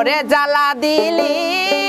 ওরে জ্বালা দিলি।